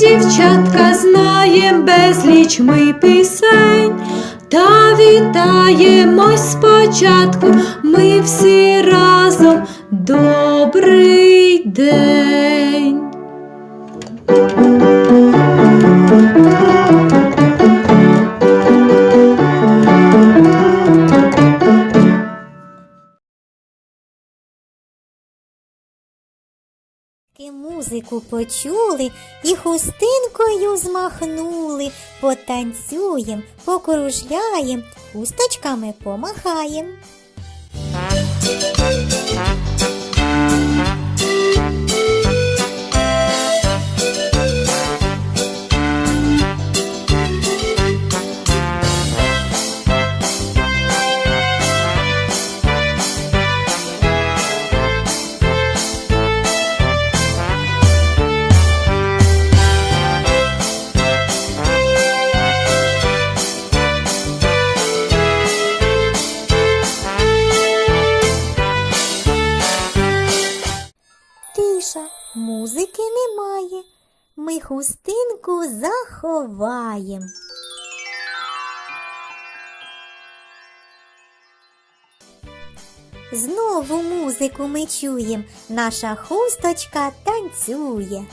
дівчатка, знаєм безліч ми пісень, та вітаємось спочатку, ми всі разом добрий день. Музику почули і хустинкою змахнули, потанцюєм, покружляєм, хусточками помахаєм. Тиша, музики немає. Ми хустинку заховаєм. Знову музику ми чуєм, наша хусточка танцює.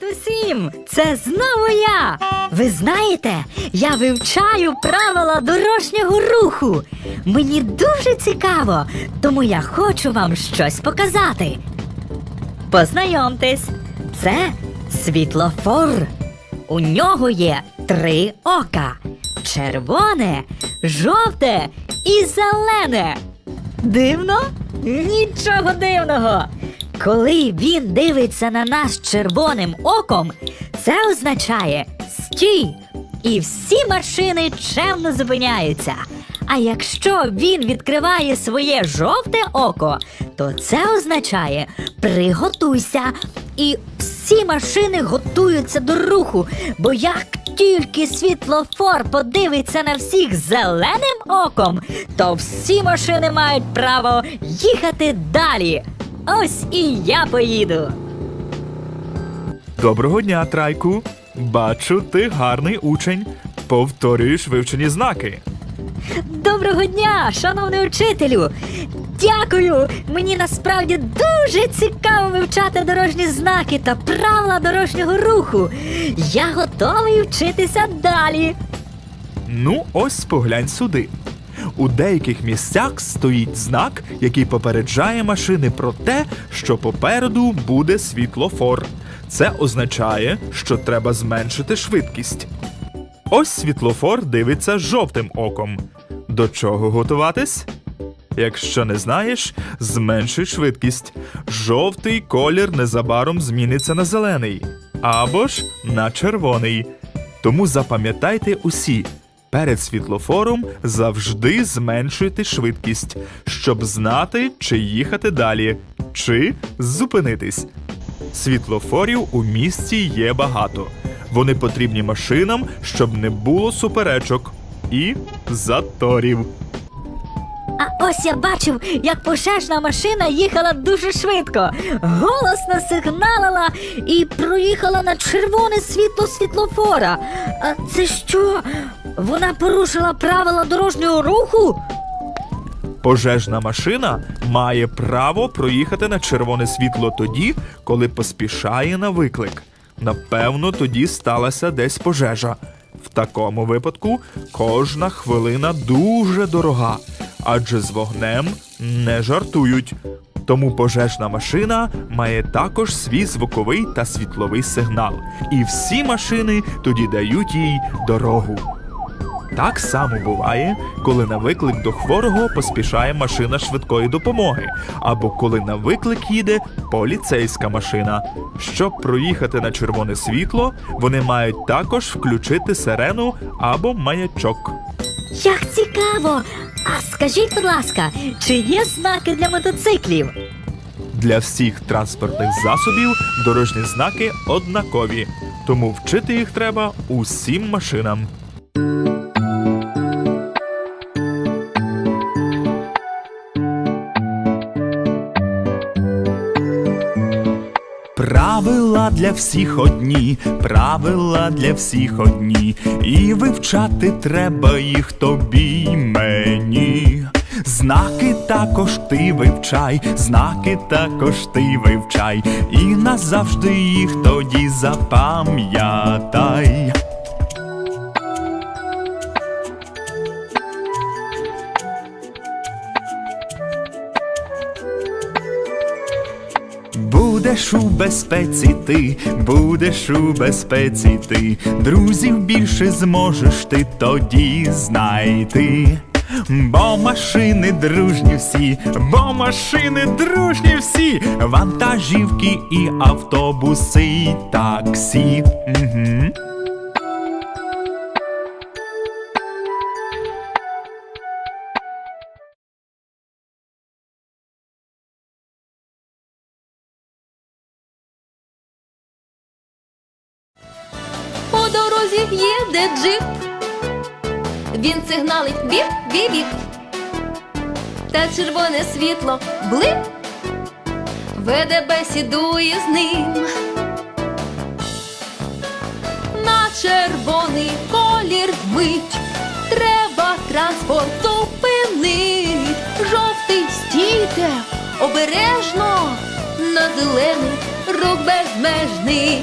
Привіт усім! Це знову я! Ви знаєте, я вивчаю правила дорожнього руху. Мені дуже цікаво, тому я хочу вам щось показати. Познайомтесь, це світлофор. У нього є три ока: червоне, жовте і зелене. Дивно? Нічого дивного. Коли він дивиться на нас червоним оком, це означає стій. І всі машини чемно зупиняються. А якщо він відкриває своє жовте око, то це означає приготуйся. І всі машини готуються до руху, бо як тільки світлофор подивиться на всіх зеленим оком, то всі машини мають право їхати далі. Ось і я поїду. Доброго дня, Трайку. Бачу, ти гарний учень. Повторюєш вивчені знаки. Доброго дня, шановний учителю! Дякую! Мені насправді дуже цікаво вивчати дорожні знаки та правила дорожнього руху. Я готовий вчитися далі. Ну, ось поглянь сюди. У деяких місцях стоїть знак, який попереджає машини про те, що попереду буде світлофор. Це означає, що треба зменшити швидкість. Ось світлофор дивиться жовтим оком. До чого готуватись? Якщо не знаєш, зменшуй швидкість. Жовтий колір незабаром зміниться на зелений або ж на червоний. Тому запам'ятайте усі. Перед світлофором завжди зменшуйте швидкість, щоб знати, чи їхати далі, чи зупинитись. Світлофорів у місті є багато. Вони потрібні машинам, щоб не було суперечок і заторів. А ось я бачив, як пожежна машина їхала дуже швидко, голосно сигналила і проїхала на червоне світло світлофора. А це що? Вона порушила правила дорожнього руху? Пожежна машина має право проїхати на червоне світло тоді, коли поспішає на виклик. Напевно, тоді сталася десь пожежа. В такому випадку кожна хвилина дуже дорога, адже з вогнем не жартують. Тому пожежна машина має також свій звуковий та світловий сигнал. І всі машини тоді дають їй дорогу. Так само буває, коли на виклик до хворого поспішає машина швидкої допомоги, або коли на виклик їде поліцейська машина. Щоб проїхати на червоне світло, вони мають також включити сирену або маячок. Як цікаво! А скажіть, будь ласка, чи є знаки для мотоциклів? Для всіх транспортних засобів дорожні знаки однакові, тому вчити їх треба усім машинам. Правила для всіх одні, правила для всіх одні, і вивчати треба їх тобі й мені. Знаки також ти вивчай, знаки також ти вивчай, і назавжди їх тоді запам'ятай. Будеш у безпеці ти, будеш у безпеці ти, друзів більше зможеш ти тоді знайти. Бо машини дружні всі, бо машини дружні всі, вантажівки і автобуси, і таксі. Угу. Дорозі їде джип. Він сигналить біп, біп, біп. Та червоне світло блип. Веде бесіду із ним. На червоний колір мить. Треба транспорт зупинить. Жовтий стійте обережно. На зелений рух безмежний.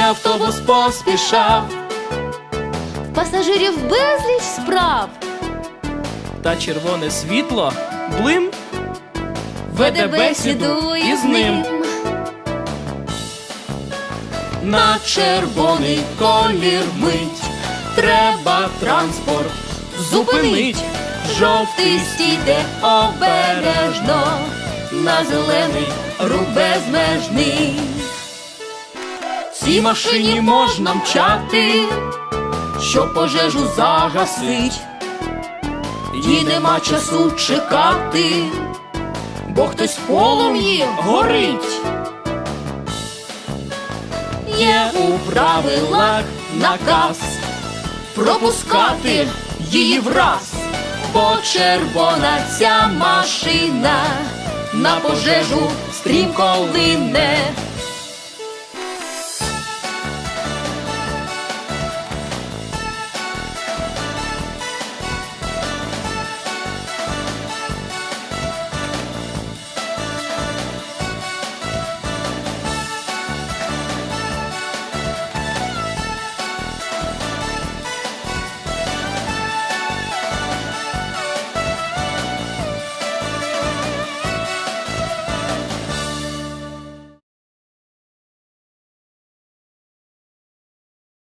автобус поспішав. Пасажирів безліч справ. та червоне світло блим веде бесіду із ним на червоний колір мить. Треба транспорт зупинить, жовтий стійте обережно, на зелений рух безмежний. Цій машині можна мчати, щоб пожежу загасить. Їй нема часу чекати, бо хтось в полум'ї горить. Є у правилах наказ пропускати її враз, бо червона ця машина на пожежу стрімко лине.